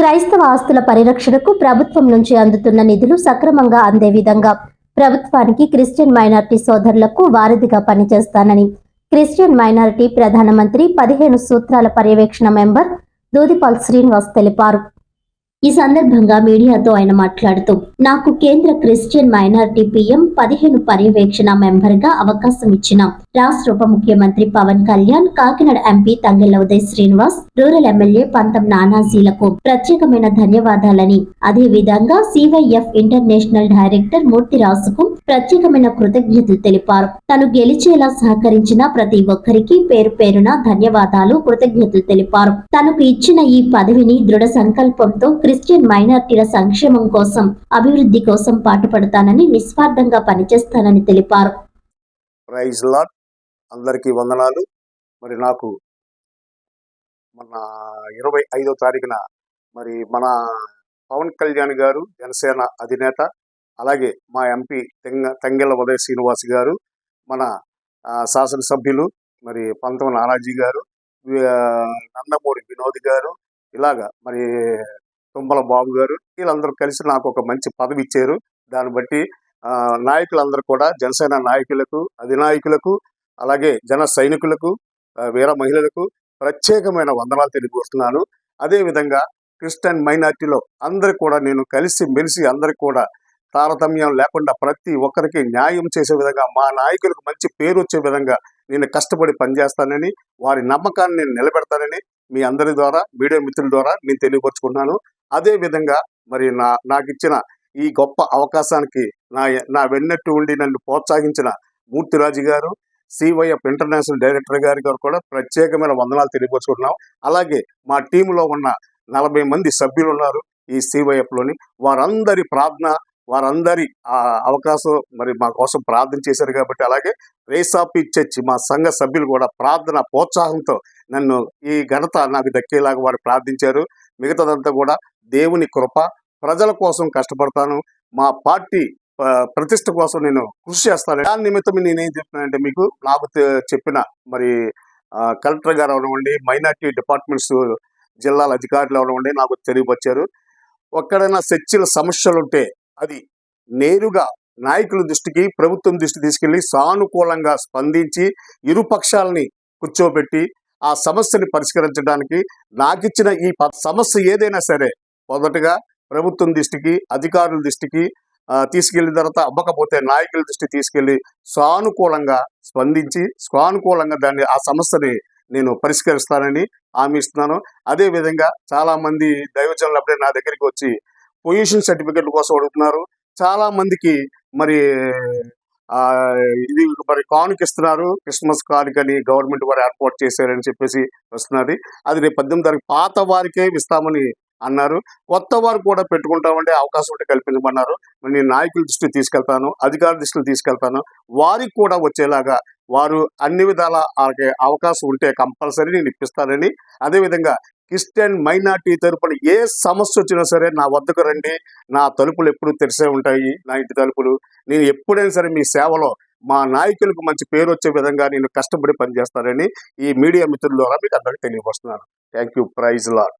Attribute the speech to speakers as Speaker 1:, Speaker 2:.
Speaker 1: క్రైస్తవ ఆస్తుల పరిరక్షణకు ప్రభుత్వం నుంచి అందుతున్న నిధులు సక్రమంగా అందే విధంగా. ప్రభుత్వానికి క్రిస్టియన్ మైనారిటీ సోదరులకు వారధిగా పనిచేస్తానని. క్రిస్టియన్ మైనారిటీ ప్రధానమంత్రి పదిహేను సూత్రాల పర్యవేక్షణ మెంబర్ దూదిపాల్ శ్రీనివాస్ తెలిపారు. ఈ సందర్భంగా మీడియాతో ఆయన మాట్లాడుతూ నాకు కేంద్ర క్రిస్టియన్ మైనారిటీ పిఎం పదిహేను పర్యవేక్షణ మెంబర్గా అవకాశం ఇచ్చిన రాష్ట్ర ఉప ముఖ్యమంత్రి Pawan Kalyan Kakinada MP Thangella Uday Srinivas rural MLA Pantham నానాజీలకు ప్రత్యేకమైన ధన్యవాదాలని. అదే విధంగా సివైఎఫ్ ఇంటర్నేషనల్ డైరెక్టర్ మూర్తిరాజుకు ప్రత్యేకమైన కృతజ్ఞతలు తెలిపారు. తను గెలిచేలా సహకరించిన ప్రతి ఒక్కరికి పేరు పేరున ధన్యవాదాలు కృతజ్ఞతలు తెలిపారు. తనకు ఇచ్చిన ఈ పదవిని దృఢ సంకల్పంతో క్రిస్టియన్ మైనార్టీల సంక్షేమం కోసం అభివృద్ధి కోసం పాటుపడతానని నిస్వార్థంగా పనిచేస్తానని తెలిపారు.
Speaker 2: ప్రైజ్ లాట్ అందరికీ వందనాలు. మరి నాకు మన ఇరవై ఐదో తారీఖున మరి మన పవన్ కళ్యాణ్ గారు జనసేన అధినేత అలాగే మా ఎంపీ తెంగ తెంగెల ఉదయ శ్రీనివాస్ గారు మన శాసనసభ్యులు మరి పంతం నానాజీ గారు నందమూరి వినోద్ గారు ఇలాగా మరి తుమ్మల బాబు గారు. వీళ్ళందరూ కలిసి నాకు ఒక మంచి పదవి ఇచ్చారు. దాన్ని బట్టి నాయకులందరూ కూడా జనసేన నాయకులకు అధినాయకులకు అలాగే జన సైనికులకు వీర మహిళలకు ప్రత్యేకమైన వందనాలు తెలియజేస్తున్నాను అదేవిధంగా క్రిస్టియన్ మైనార్టీలో అందరు కూడా నేను కలిసి మెలిసి అందరికి కూడా తారతమ్యం లేకుండా ప్రతి ఒక్కరికి న్యాయం చేసే విధంగా మా నాయకులకు మంచి పేరు వచ్చే విధంగా నేను కష్టపడి పనిచేస్తానని వారి నమ్మకాన్ని నేను నిలబెడతానని మీ అందరి ద్వారా మీడియా మిత్రుల ద్వారా నేను తెలియపరుచుకున్నాను అదే విధంగా మరి నా నాకు ఇచ్చిన ఈ గొప్ప అవకాశానికి నా నా వెన్నట్టు ఉండి నన్ను ప్రోత్సహించిన మూర్తిరాజు గారు సివైఎఫ్ ఇంటర్నేషనల్ డైరెక్టర్ గారి గారు కూడా ప్రత్యేకమైన వందనాలు తెలియపరుచుకుంటున్నాం. అలాగే మా టీంలో ఉన్న నలభై మంది సభ్యులు ఉన్నారు ఈ సివైఎఫ్లోని. వారందరి ప్రార్థన వారందరి ఆ, అవకాశం మరి మా కోసం ప్రార్థన చేశారు కాబట్టి అలాగే రేస్ ఆఫ్ చర్చ్ మా సంఘ సభ్యులు కూడా ప్రార్థన ప్రోత్సాహంతో నన్ను ఈ ఘనత నాకు దక్కేలాగా వారు ప్రార్థించారు. మిగతాదంతా కూడా దేవుని కృప ప్రజల కోసం కష్టపడతాను. మా పార్టీ ప్రతిష్ట కోసం నేను కృషి చేస్తాను. దాని నిమిత్తం నేనేం చెప్తున్నానంటే మీకు నాకు చెప్పిన మరి కలెక్టర్ గారు అవనివ్వండి మైనార్టీ డిపార్ట్మెంట్స్ జిల్లాల అధికారులు అవనివ్వండి నాకు తెలియపరిచారు. ఎక్కడైనా చర్చిల సమస్యలు ఉంటే అది నేరుగా నాయకుల దృష్టికి ప్రభుత్వం దృష్టి తీసుకెళ్ళి సానుకూలంగా స్పందించి ఇరుపక్షాలని కూర్చోబెట్టి ఆ సమస్యని పరిష్కరించడానికి నాకిచ్చిన ఈ ప- సమస్య ఏదైనా సరే మొదటగా ప్రభుత్వం దృష్టికి అధికారుల దృష్టికి తీసుకెళ్ళిన తర్వాత అవ్వకపోతే నాయకుల దృష్టి తీసుకెళ్ళి సానుకూలంగా స్పందించి సానుకూలంగా దాన్ని ఆ సమస్యని నేను పరిష్కరిస్తానని హామీ ఇస్తున్నాను. చాలామంది విధంగా దైవజనులు అప్పుడే నా దగ్గరికి వచ్చి పొజిషన్ సర్టిఫికెట్ల కోసం అడుగుతున్నారు. చాలా మందికి మరి ఇది మరి కానుక ఇస్తున్నారు. క్రిస్మస్ కానుక అని గవర్నమెంట్ వారు ఏర్పాటు చేశారని చెప్పేసి వస్తున్నది. అది రేపు పద్దెనిమిది తారీఖు పాత వారికే ఇస్తామని అన్నారు. కొత్త వారు కూడా పెట్టుకుంటామంటే అవకాశం ఉంటే కల్పించమన్నారు. నేను నాయకుల దృష్టికి తీసుకెళ్తాను అధికారుల దృష్టికి తీసుకెళ్తాను. వారికి కూడా వచ్చేలాగా వారు అన్ని విధాల వాళ్ళకి అవకాశం ఉంటే కంపల్సరీ నేను ఇప్పిస్తానని అదేవిధంగా క్రిస్టియన్ మైనార్టీ తరపున ఏ సమస్య వచ్చినా సరే నా వద్దకు రండి. నా తలుపులు ఎప్పుడు తెరిసే ఉంటాయి. నా ఇంటి తలుపులు. నేను ఎప్పుడైనా సరే మీ సేవలో మా నాయకులకు మంచి పేరు వచ్చే విధంగా నేను కష్టపడి పనిచేస్తానని ఈ మీడియా మిత్రుల ద్వారా మీకు అందరికీ తెలియపరుస్తున్నాను. Thank you. Praise Lord.